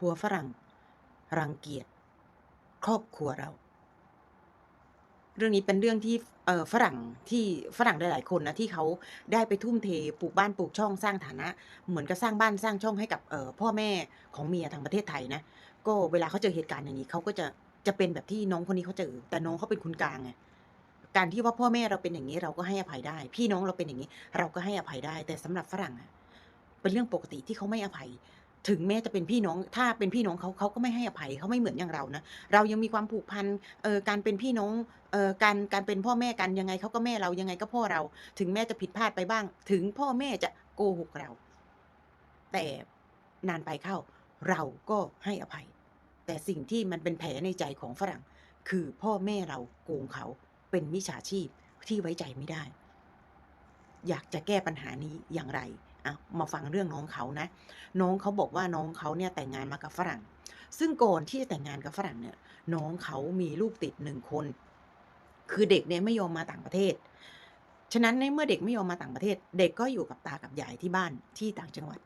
ผัวฝรั่ง รังเกียจครอบครัวเรา เรื่องนี้เป็นเรื่องที่เฝรั่งที่ฝรั่งหลายๆคนนะที่เขาได้ไปทุ่มเทปลูกบ้านปลูกช่องสร้างฐานะ เหมือนกับสร้างบ้านสร้างช่องให้กับพ่อแม่ของเมียทางประเทศไทยนะก็เวลาเขาเจอเหตุการณ์อย่างนี้เขาก็จะจะเป็นแบบที่น้องคนนี้เขาเจอแต่น้องเขาเป็นคนกลางไงการที่ว่าพ่อแม่เราเป็นอย่างนี้เราก็ให้อภัยได้ พี่น้องเราเป็นอย่างนี้ เราก็ให้อภัยได้ แต่สำหรับฝรั่งอะเป็นเรื่องปกติที่เขาไม่อภัย ถึงแม้จะเป็นพี่น้อง ถ้าเป็นพี่น้องเขาเขาก็ไม่ให้อภัยเขาไม่เหมือนอย่างเรานะ เรายังมีความผูกพันเอ่อการเป็นพี่น้องเอ่อการการเป็นพ่อแม่กันยังไงเขาก็แม่เรายังไงก็พ่อเรา ถึงแม้จะผิดพลาดไปบ้าง ถึงพ่อแม่จะโกหกเรา แต่นานไปเข้า เราก็ให้อภัย แต่สิ่งที่มันเป็นแผลในใจของฝรั่ง คือพ่อแม่เราโกงเขาเป็นมิจฉาชีพที่ไว้ใจไม่ได้ อยากจะแก้ปัญหานี้อย่างไร อะมาฟังเรื่องน้องเขานะ น้องเขาบอกว่าน้องเขาเนี่ยแต่งงานมากับฝรั่ง ซึ่งก่อนที่จะแต่งงานกับฝรั่งเนี่ย น้องเขามีลูกติดหนึ่งคน คือเด็กเนี่ยไม่ยอมมาต่างประเทศ ฉะนั้นในเมื่อเด็กไม่ยอมมาต่างประเทศ เด็กก็อยู่กับตากับยายที่บ้านที่ต่างจังหวัด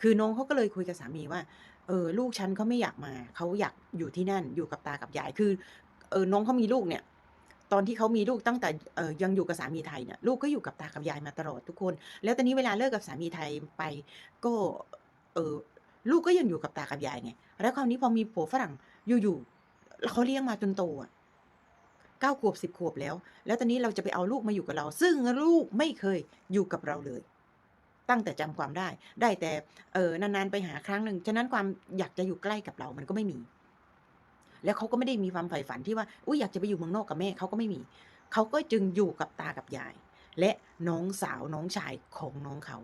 คือน้องเขาก็เลยคุยกับสามีว่า เออลูกฉันเขาไม่อยากมา เขาอยากอยู่ที่นั่นอยู่กับตากับยาย คือ เออน้องเขามีลูกเนี่ย ตอนที่เขามีลูกตั้งแต่ยังอยู่กับสามีไทยเนี่ยลูกก็อยู่กับตากับยายมาตลอดทุกคน แล้วตอนนี้เวลาเลิกกับสามีไทยไป ก็เออลูกก็ยังอยู่กับตากับยายไงแล้วคราวนี้พอมีผัวฝรั่งอยู่ๆเขาเลี้ยงมาจนโตอะเก้าขวบสิบขวบแล้ว แล้วตอนนี้เราจะไปเอาลูกมาอยู่กับเรา ซึ่งลูกไม่เคยอยู่กับเราเลย ตั้งแต่จำความได้ ได้แต่เออนานๆไปหาครั้งหนึ่งฉะนั้นความอยากจะอยู่ใกล้กับเรามันก็ไม่มี แล้วเขาก็ไม่ได้มีความใฝ่ฝันที่ว่าอุ้ยอยากจะไปอยู่เมืองนอกกับแม่เขาก็ไม่มี เขาก็จึงอยู่กับตากับยาย และน้องสาวน้องชายของน้องเขา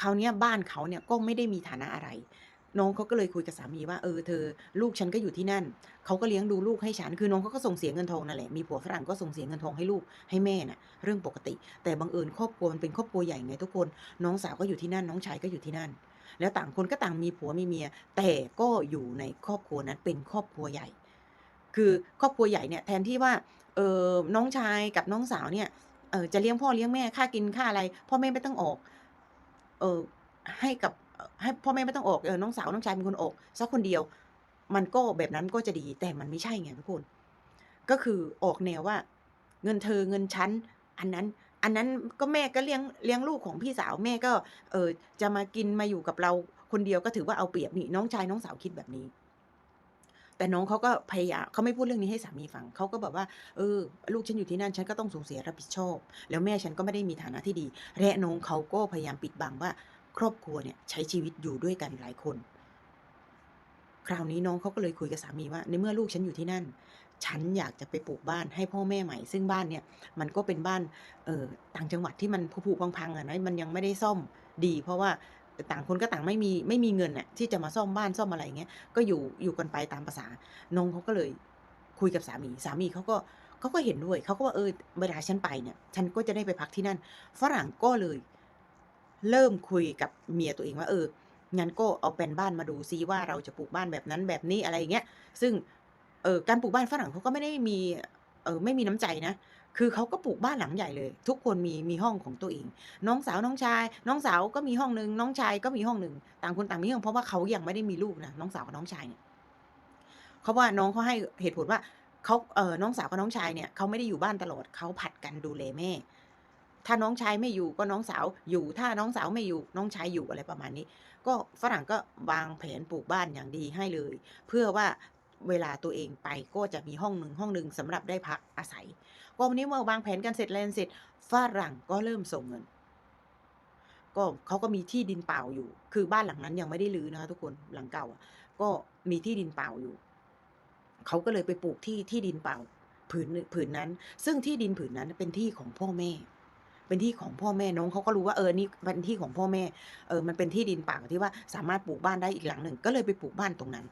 คราวเนี้ยบ้านเขาเนี่ยก็ไม่ได้มีฐานะอะไร น้องเขาก็เลยคุยกับสามีว่าเออเธอ ลูกฉันก็อยู่ที่นั่นเขาก็เลี้ยงดูลูกให้ฉันคือน้องเขาก็ส่งเสียเงินทองนั่นแหละมีผัวฝรั่งก็ส่งเสียเงินทองให้ลูกให้แม่น่ะเรื่องปกติ แต่บังเอิญครอบครัวมันเป็นครอบครัวใหญ่ไงทุกคน น้องสาวก็อยู่ที่นั่นน้องชายก็อยู่ที่นั่น แล้วต่างคนก็ต่างมีผัวมีเมีย แต่ก็อยู่ในครอบครัวนั้นเป็นครอบครัวใหญ่ คือครอบครัวใหญ่เนี่ยแทนที่ว่าเออน้องชายกับน้องสาวเนี่ยเออจะเลี้ยงพ่อเลี้ยงแม่ค่ากินค่าอะไร พ่อแม่ไม่ต้องออก เออให้กับเอ่อให้พ่อแม่ไม่ต้องออกเออน้องสาวน้องชายเป็นคนออกสักคนเดียว มันก็แบบนั้นก็จะดีแต่มันไม่ใช่ไงทุกคน ก็คือออกแนวว่า เงินเธอเงินฉันอันนั้น อันนั้นก็แม่ก็เลี้ยงเลี้ยงลูกของพี่สาวแม่ก็เออจะมากินมาอยู่กับเราคนเดียวก็ถือว่าเอาเปรียบนี่น้องชายน้องสาวคิดแบบนี้ แต่น้องเขาก็พยายามเขาไม่พูดเรื่องนี้ให้สามีฟังเขาก็แบบว่าเออลูกฉันอยู่ที่นั่นฉันก็ต้องส่งเสียรับผิดชอบ แล้วแม่ฉันก็ไม่ได้มีฐานะที่ดีและน้องเขาก็พยายามปิดบังว่า ครอบครัวเนี่ยใช้ชีวิตอยู่ด้วยกันหลายคน คราวนี้น้องเขาก็เลยคุยกับสามีว่า ในเมื่อลูกฉันอยู่ที่นั่น ฉันอยากจะไปปลูกบ้านให้พ่อแม่ใหม่ ซึ่งบ้านเนี่ยมันก็เป็นบ้านเออต่างจังหวัดที่มันผุพังๆอะนะมันยังไม่ได้ซ่อมดี เพราะว่าต่างคนก็ต่างไม่มีไม่มีเงินน่ะที่จะมาซ่อมบ้านซ่อมอะไรอย่างเงี้ยก็อยู่อยู่กันไปตามภาษาน้องเขาก็เลยคุยกับสามีสามีเขาก็เขาก็เห็นด้วยเขาก็ว่าเออเวลาฉันไปเนี่ย ฉันก็จะได้ไปพักที่นั่น ฝรั่งก็เลย เริ่มคุยกับเมียตัวเองว่าเอองั้นก็เอาแปลนบ้านมาดูซิว่าเราจะปลูกบ้านแบบนั้นแบบนี้อะไรอย่างเงี้ยซึ่ง เออการปลูกบ้านฝรั่งเขาก็ไม่ได้มีเออไม่มีน้ำใจนะ คือเขาก็ปลูกบ้านหลังใหญ่เลย ทุกคนมีมีห้องของตัวเอง น้องสาวน้องชาย น้องสาวก็มีห้องหนึ่งน้องชายก็มีห้องหนึ่งต่างคนต่างมีห้องเพราะว่าเขายังไม่ได้มีลูกนะน้องสาวกับน้องชายเนี่ยเขาว่าน้องเขาให้เหตุผลว่าเขาเออน้องสาวกับน้องชายเนี่ยเขาไม่ได้อยู่บ้านตลอดเขาผัดกันดูแลแม่ ถ้าน้องชายไม่อยู่ก็น้องสาวอยู่ ถ้าน้องสาวไม่อยู่น้องชายอยู่อะไรประมาณนี้ ก็ฝรั่งก็วางแผนปลูกบ้านอย่างดีให้เลย เพื่อว่า เวลาตัวเองไปก็จะมีห้องหนึ่งห้องหนึ่งสำหรับได้พักอาศัย ก็วันนี้เมื่อวางแผนกันเสร็จแล้วเสร็จฝรั่งก็เริ่มส่งเงิน ก็เขาก็มีที่ดินเปล่าอยู่ คือบ้านหลังนั้นยังไม่ได้รื้อนะคะทุกคนหลังเก่าก็มีที่ดินเปล่าอยู่ เขาก็เลยไปปลูกที่ที่ดินเปล่าผืนผืนนั้น ซึ่งที่ดินผืนนั้นเป็นที่ของพ่อแม่ เป็นที่ของพ่อแม่น้องเขาก็รู้ว่าเออนี่เป็นที่ของพ่อแม่เออมันเป็นที่ดินเปล่าที่ว่าสามารถปลูกบ้านได้อีกหลังหนึ่ง ก็เลยไปปลูกบ้านตรงนั้น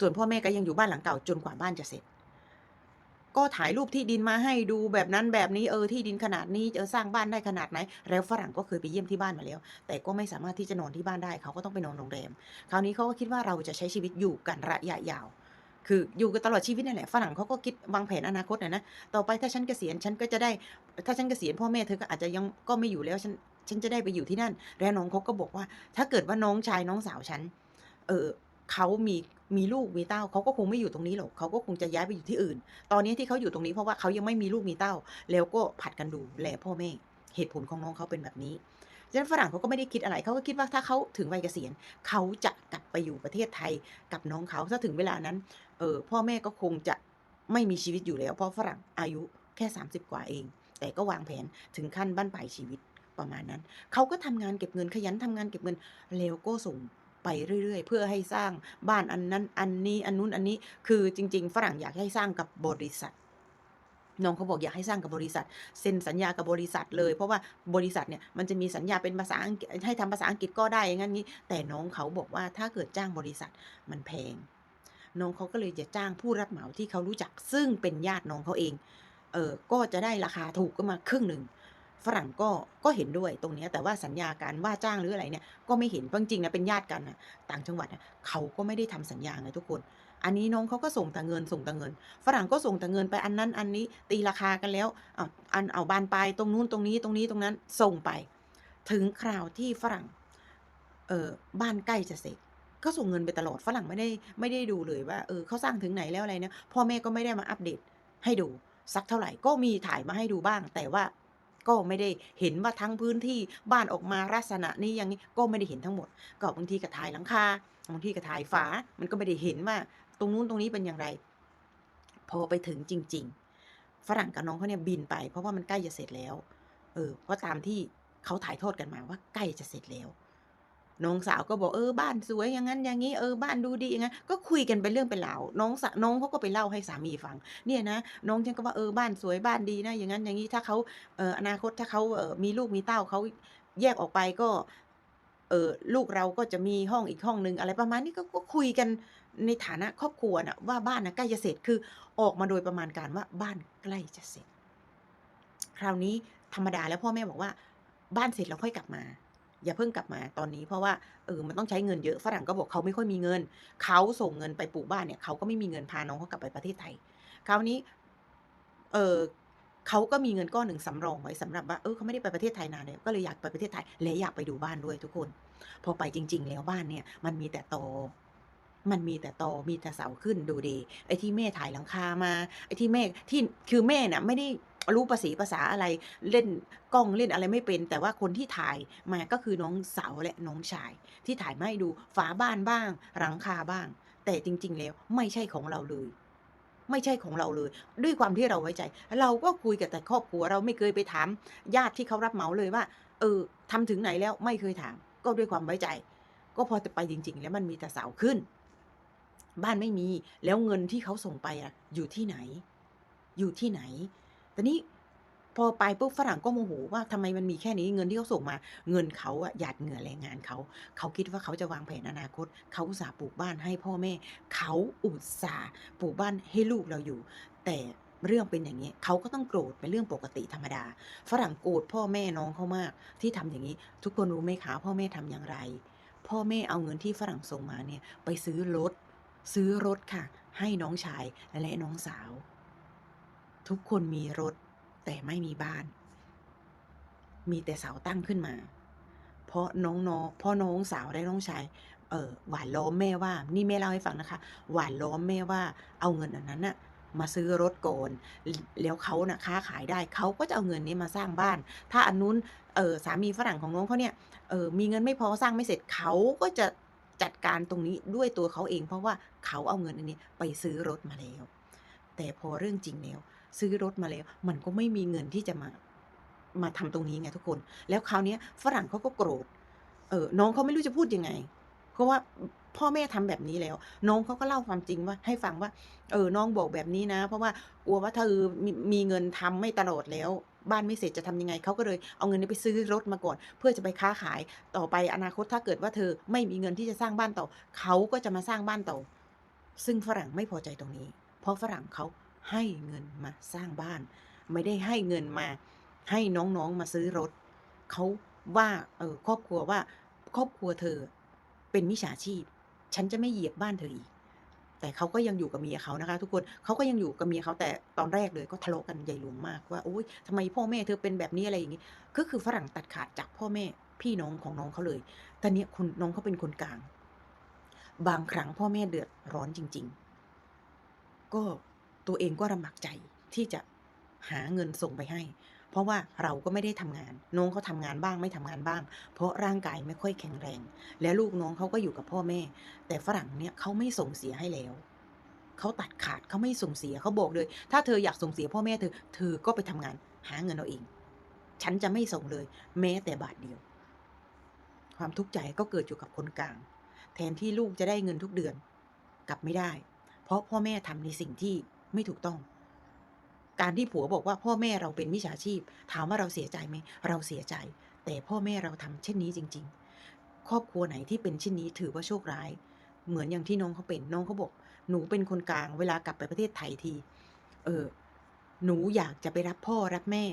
ส่วนพ่อแม่ก็ยังอยู่บ้านหลังเก่าจนกว่าบ้านจะเสร็จ ก็ถ่ายรูปที่ดินมาให้ดูแบบนั้นแบบนี้เออที่ดินขนาดนี้จะสร้างบ้านได้ขนาดไหน แล้วฝรั่งก็เคยไปเยี่ยมที่บ้านมาแล้ว แต่ก็ไม่สามารถที่จะนอนที่บ้านได้เขาก็ต้องไปนอนโรงแรม คราวนี้เขาก็คิดว่าเราจะใช้ชีวิตอยู่กันระยะยาวคืออยู่กันตลอดชีวิตนั่นแหละฝรั่งเขาก็คิดวางแผนอนาคตนะนะต่อไปถ้าฉันเกษียณฉันก็จะได้ ถ้าฉันเกษียณพ่อแม่เธอก็อาจจะยังก็ไม่อยู่แล้วฉันฉันจะได้ไปอยู่ที่นั่น แล้วน้องเขาก็บอกว่า ถ้าเกิดว่าน้องชายน้องสาวฉัน เออเขามี มีลูกมีเต้าเขาก็คงไม่อยู่ตรงนี้หรอกเขาก็คงจะย้ายไปอยู่ที่อื่น ตอนนี้ที่เขาอยู่ตรงนี้เพราะว่าเขายังไม่มีลูกมีเต้า แล้วก็ผัดกันดูแลพ่อแม่เหตุผลของน้องเขาเป็นแบบนี้ฉะนั้นฝรั่งเขาก็ไม่ได้คิดอะไรเขาก็คิดว่าถ้าเขาถึงวัยเกษียณเขาจะกลับไปอยู่ประเทศไทยกับน้องเขาถ้าถึงเวลานั้นเออพ่อแม่ก็คงจะไม่มีชีวิตอยู่แล้ว เพราะฝรั่งอายุแค่ 30 กว่าเอง แต่ก็วางแผนถึงขั้นบั้นปลายชีวิตประมาณนั้น เขาก็ทำงานเก็บเงินขยันทำงานเก็บเงินแล้วก็ส่ง ไปเรื่อย ๆ เพื่อให้สร้างบ้านอันนั้นอันนี้อันนู้นอันนี้คือจริง ๆ ฝรั่งอยากให้สร้างกับบริษัทน้องเขาบอกอยากให้สร้างกับบริษัทเซ็นสัญญากับบริษัทเลยเพราะว่าบริษัทเนี่ยมันจะมีสัญญาเป็นภาษาอังกฤษให้ทำภาษาอังกฤษก็ได้อย่างงั้นงี้ แต่น้องเขาบอกว่าถ้าเกิดจ้างบริษัทมันแพง น้องเขาก็เลยจะจ้างผู้รับเหมาที่เขารู้จักซึ่งเป็นญาติน้องเขาเองเออก็จะได้ราคาถูกขึ้นมาครึ่งหนึ่ง ฝรั่งก็ก็เห็นด้วยตรงนี้แต่ว่าสัญญาการว่าจ้างหรืออะไรเนี่ยก็ไม่เห็นจริงๆนะเป็นญาติกันนะต่างจังหวัดอะเขาก็ไม่ได้ทำสัญญาไงทุกคน อันนี้น้องเขาก็ส่งแต่เงินส่งแต่เงิน ฝรั่งก็ส่งแต่เงินไปอันนั้นอันนี้ตีราคากันแล้วอ้าวอันอ้าวบานปลายตรงนู้นตรงนี้ตรงนี้ตรงนั้นส่งไป ถึงคราวที่ฝรั่งเออบ้านใกล้จะเสร็จก็ส่งเงินไปตลอดฝรั่งไม่ได้ไม่ได้ดูเลยว่าเออเขาสร้างถึงไหนแล้วอะไรเนี่ยพ่อแม่ก็ไม่ได้มาอัปเดตให้ดูสักเท่าไหร่ก็มีถ่ายมาให้ดูบ้าง แต่ว่า ก็ไม่ได้เห็นว่าทั้งพื้นที่บ้านออกมาลักษณะนี้อย่างงี้ก็ไม่ได้เห็นทั้งหมด ก็บางทีก็ถ่ายหลังคาบางทีก็ถ่ายฝา มันก็ไม่ได้เห็นว่า ตรงนู้นตรงนี้เป็นอย่างไร พอไปถึงจริง ๆ ฝรั่งกับน้องเขาเนี่ยบินไปเพราะว่ามันใกล้จะเสร็จแล้ว เออก็ตามที่เขาถ่ายทอดกันมาว่าใกล้จะเสร็จแล้ว น้องสาวก็บอกเออบ้านสวยอย่างงั้นอย่างงี้เออบ้านดูดีอย่างงั้นก็คุยกันเป็นเรื่องเป็นราวน้องสะน้องเขาก็ไปเล่าให้สามีฟัง เนี่ยนะน้องฉันก็ว่าเออบ้านสวยบ้านดีนะอย่างงั้นอย่างงี้ถ้าเขาเอออนาคตถ้าเขาเออมีลูกมีเต้าเขาแยกออกไปก็เออลูกเราก็จะมีห้องอีกห้องหนึ่งอะไรประมาณนี้ก็ก็คุยกันในฐานะครอบครัวนะว่าบ้านนะใกล้จะเสร็จคือออกมาโดยประมาณการว่าบ้านใกล้จะเสร็จ คราวนี้ธรรมดาแล้วพ่อแม่บอกว่า บ้านเสร็จแล้วค่อยกลับมา อย่าเพิ่งกลับมาตอนนี้เพราะว่าเออมันต้องใช้เงินเยอะฝรั่งก็บอกเขาไม่ค่อยมีเงิน เขาส่งเงินไปปลูกบ้านเนี่ยเขาก็ไม่มีเงินพาน้องเขากลับไปประเทศไทย คราวนี้เออเขาก็มีเงินก้อนหนึ่งสำรองไว้สำหรับว่าเออเขาไม่ได้ไปประเทศไทยนานแล้วก็เลยอยากไปประเทศไทยและอยากไปดูบ้านด้วยทุกคน พอไปจริง ๆ แล้วบ้านเนี่ยมันมีแต่โตมันมีแต่ตอมีแต่เสาขึ้นดูดิไอ้ที่แม่ถ่ายหลังคามา ไอ้ที่แม่ที่คือแม่น่ะไม่ได้ รู้ประสีภาษาอะไรเล่นกล้องเล่นอะไรไม่เป็น แต่ว่าคนที่ถ่ายมาก็คือน้องสาวและน้องชาย ที่ถ่ายมาให้ดูฝาบ้านบ้าง หลังคาบ้าง แต่จริง ๆ แล้วไม่ใช่ของเราเลย ไม่ใช่ของเราเลย ด้วยความที่เราไว้ใจ เราก็คุยกับแต่ครอบครัวเราไม่เคยไปถามญาติที่เขารับเหมาเลยว่า เออทำถึงไหนแล้วไม่เคยถาม ก็ด้วยความไว้ใจ ก็พอจะไปจริง ๆ แล้วมันมีแต่เสาขึ้น บ้านไม่มีแล้วเงินที่เขาส่งไปอะอยู่ที่ไหน อยู่ที่ไหน ต่นี้พอไปปุ๊บฝรั่งก็โมโหว่าทำไมมันมีแค่นี้เงินที่เขาส่งมา เงินเขาอะหยาดเหงื่อแรงงานเขา เขาคิดว่าเขาจะวางแผนอนาคต เขาอุตส่าห์ปลูกบ้านให้พ่อแม่ เขาอุตส่าห์ปลูกบ้านให้ลูกเราอยู่ แต่เรื่องเป็นอย่างงี้ เขาก็ต้องโกรธเป็นเรื่องปกติธรรมดา ฝรั่งโกรธพ่อแม่น้องเขามาก ที่ทำอย่างงี้ ทุกคนรู้ไหมคะพ่อแม่ทำอย่างไร พ่อแม่เอาเงินที่ฝรั่งส่งมาเนี่ยไปซื้อรถซื้อรถค่ะ ให้น้องชายและน้องสาว ทุกคนมีรถแต่ไม่มีบ้าน มีแต่เสาตั้งขึ้นมา เพราะน้องๆพ่อน้องสาวและน้องชายเออหวานล้อมแม่ว่า นี่แม่เล่าให้ฟังนะคะ หวานล้อมแม่ว่า เอาเงินอันนั้นน่ะมาซื้อรถก่อนแล้วเขาน่ะค้าขายได้เขาก็จะเอาเงินนี้มาสร้างบ้าน ถ้าอันนู้นเออสามีฝรั่งของน้องเขาเนี่ยเออมีเงินไม่พอสร้างไม่เสร็จเขาก็จะจัดการตรงนี้ด้วยตัวเขาเอง เพราะว่าเขาเอาเงินอันนี้ไปซื้อรถมาแล้ว แต่พอเรื่องจริงแล้ว ซื้อรถมาแล้ว มันก็ไม่มีเงินที่จะมามาทำตรงนี้ไงทุกคน แล้วคราวนี้ฝรั่งเขาก็โกรธ เออ น้องเขาไม่รู้จะพูดยังไง เพราะว่าพ่อแม่ทำแบบนี้แล้ว น้องเขาก็เล่าความจริงว่าให้ฟังว่า เออ น้องบอกแบบนี้นะ เพราะว่ากลัวว่าถ้าเออมีมีเงินทำไม่ตลอดแล้ว บ้านไม่เสร็จจะทำยังไง เขาก็เลยเอาเงินนี้ไปซื้อรถมาก่อน เพื่อจะไปค้าขายต่อไปอนาคตถ้าเกิดว่าเธอไม่มีเงินที่จะสร้างบ้านต่อ เขาก็จะมาสร้างบ้านต่อ ซึ่งฝรั่งไม่พอใจตรงนี้ เพราะฝรั่งเขา ให้เงินมาสร้างบ้าน ไม่ได้ให้เงินมา ให้น้องๆมาซื้อรถ เขาว่าเออครอบครัวว่าครอบครัวเธอเป็นมิจฉาชีพ ฉันจะไม่เหยียบบ้านเธออีก แต่เขาก็ยังอยู่กับเมียเขานะคะ ทุกคนเขาก็ยังอยู่กับเมียเขาแต่ตอนแรกเลยก็ทะเลาะกันใหญ่หลวงมากว่าโอ๊ยทำไมพ่อแม่เธอเป็นแบบนี้อะไรอย่างงี้ก็คือฝรั่งตัดขาดจากพ่อแม่พี่น้องของน้องเขาเลยแต่เนี่ยคุณน้องเขาเป็นคนกลาง บางครั้งพ่อแม่เดือดร้อนจริง ๆ ก็ ตัวเองก็ลำบากใจที่จะหาเงินส่งไปให้ เพราะว่าเราก็ไม่ได้ทำงาน น้องเขาทำงานบ้างไม่ทำงานบ้าง เพราะร่างกายไม่ค่อยแข็งแรง และลูกน้องเขาก็อยู่กับพ่อแม่ แต่ฝรั่งเนี่ยเขาไม่ส่งเสียให้แล้วเขาตัดขาดเขาไม่ส่งเสียเขาบอกเลย ถ้าเธออยากส่งเสียพ่อแม่เธอ เธอก็ไปทำงานหาเงินเอาเอง ฉันจะไม่ส่งเลย แม้แต่บาทเดียว ความทุกข์ใจก็เกิดอยู่กับคนกลาง แทนที่ลูกจะได้เงินทุกเดือน กลับไม่ได้ เพราะพ่อแม่ทำในสิ่งที่ ไม่ถูกต้อง การที่ผัวบอกว่าพ่อแม่เราเป็นมิจฉาชีพ ถามว่าเราเสียใจไหมเราเสียใจ แต่พ่อแม่เราทำเช่นนี้จริง ๆ ครอบครัวไหนที่เป็นเช่นนี้ถือว่าโชคร้าย เหมือนอย่างที่น้องเขาเป็นน้องเขาบอก หนูเป็นคนกลางเวลากลับไปประเทศไทยที เออ หนูอยากจะไปรับพ่อรับแม่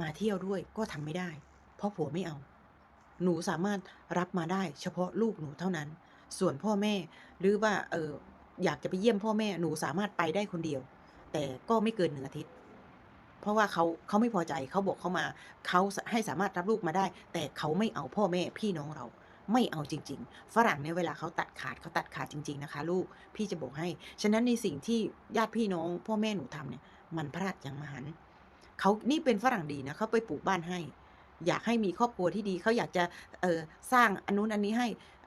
มาเที่ยวด้วยก็ทำไม่ได้ เพราะผัวไม่เอา หนูสามารถรับมาได้ เฉพาะลูกหนูเท่านั้น ส่วนพ่อแม่หรือว่าเอออยากจะไปเยี่ยมพ่อแม่หนูสามารถไปได้คนเดียว แต่ก็ไม่เกินหนึ่งอาทิตย์ เพราะว่าเขาเขาไม่พอใจเขาบอกเขามาเขาให้สามารถรับลูกมาได้ แต่เขาไม่เอาพ่อแม่พี่น้องเรา ไม่เอาจริง ๆ ฝรั่งเนี่ยเวลาเขาตัดขาดเขาตัดขาดจริง ๆนะคะ ลูกพี่จะบอกให้ ฉะนั้นในสิ่งที่ญาติพี่น้องพ่อแม่หนูทำเนี่ย มันพลาดอย่างมหันเขานี่เป็นฝรั่งดีนะเขาไปปลูกบ้านให้ อยากให้มีครอบครัวที่ดีเขาอยากจะเออสร้างอนนู้นอันนี้ให้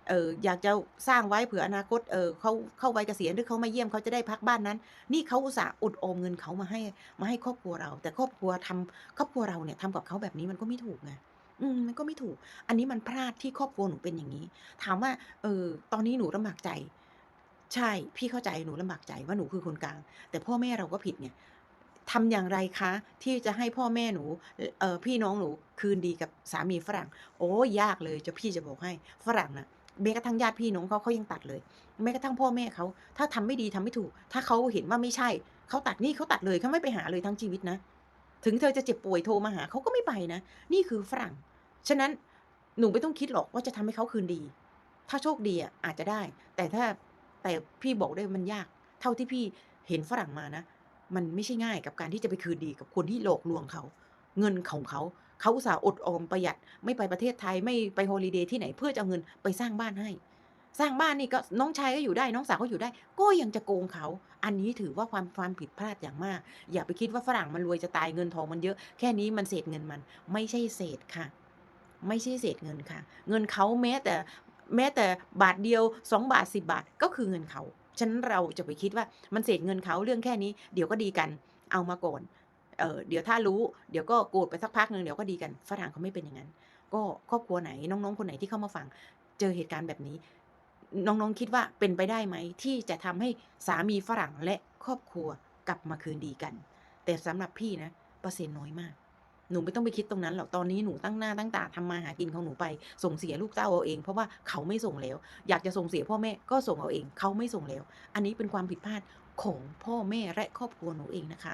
เอออยากจะสร้างไว้เผื่ออนาคตเออเขาเข้าวัยเกษียณหรือเขามาเยี่ยมเขาจะได้พักบ้านนั้น นี่เขาอุตส่าห์อดออมเงินเขามาให้มาให้ครอบครัวเรา แต่ครอบครัวทำครอบครัวเราเนี่ยทำกับเขาแบบนี้มันก็ไม่ถูกไงอืมมันก็ไม่ถูก อันนี้มันพลาดที่ครอบครัวหนูเป็นอย่างนี้ ถามว่า เออ ตอนนี้หนูลำบากใจ ใช่ พี่เข้าใจหนูลำบากใจว่าหนูคือคนกลาง แต่พ่อแม่เราก็ผิดไงทำอย่างไรคะ ที่จะให้พ่อแม่หนูเออพี่น้องหนูคืนดีกับสามีฝรั่ง โอ้ยากเลยจะพี่จะบอกให้ฝรั่งน่ะ แม้กระทั่งญาติพี่น้องเขาเขายังตัดเลยแม้กระทั่งพ่อแม่เขาถ้าทำไม่ดีทำไม่ถูก ถ้าเขาเห็นว่าไม่ใช่เขาตัดนี่เขาตัดเลยเขาไม่ไปหาเลยทั้งชีวิตนะ ถึงเธอจะเจ็บป่วยโทรมาหาเขาก็ไม่ไปนะ นี่คือฝรั่ง ฉะนั้นหนูไม่ต้องคิดหรอกว่าจะทำให้เขาคืนดี ถ้าโชคดีอะอาจจะได้ แต่ถ้าแต่พี่บอกได้มันยาก เท่าที่พี่เห็นฝรั่งมานะ มันไม่ใช่ง่ายกับการที่จะไปคืนดีกับคนที่หลอกลวงเขา เงินของเขา เขาอุตส่าห์อดออมประหยัดไม่ไปประเทศไทยไม่ไปฮอลิเดย์ที่ไหนเพื่อจะเอาเงินไปสร้างบ้านให้ สร้างบ้านนี่ก็น้องชายก็อยู่ได้น้องสาวก็อยู่ได้ ก็ยังจะโกงเขา อันนี้ถือว่าความความผิดพลาดอย่างมาก อย่าไปคิดว่าฝรั่งมันรวยจะตายเงินทองมันเยอะแค่นี้มันเศษเงินมัน ไม่ใช่เศษค่ะ ไม่ใช่เศษเงินค่ะ เงินเขาแม้แต่แม้แต่บาทเดียว 2 บาท 10 บาทก็คือเงินเขาฉะนั้นเราจะไปคิดว่ามันเศษเงินเขาเรื่องแค่นี้เดี๋ยวก็ดีกันเอามาก่อน เออเดี๋ยวถ้ารู้เดี๋ยวก็โกรธไปสักพักหนึ่งเดี๋ยวก็ดีกันฝรั่งเขาไม่เป็นอย่างนั้น ก็ครอบครัวไหนน้องๆคนไหนที่เข้ามาฟัง เจอเหตุการณ์แบบนี้ น้องๆคิดว่าเป็นไปได้ไหมที่จะทำให้สามีฝรั่งและครอบครัวกลับมาคืนดีกัน แต่สำหรับพี่นะเปอร์เซ็นต์น้อยมากหนูไม่ต้องไปคิดตรงนั้นหรอก ตอนนี้หนูตั้งหน้าตั้งตาทำมาหากินของหนูไป ส่งเสียลูกเต้าเอาเอง เพราะว่าเขาไม่ส่งแล้ว อยากจะส่งเสียพ่อแม่ก็ส่งเอาเอง เขาไม่ส่งแล้ว อันนี้เป็นความผิดพลาดของพ่อแม่และครอบครัวหนูเองนะคะ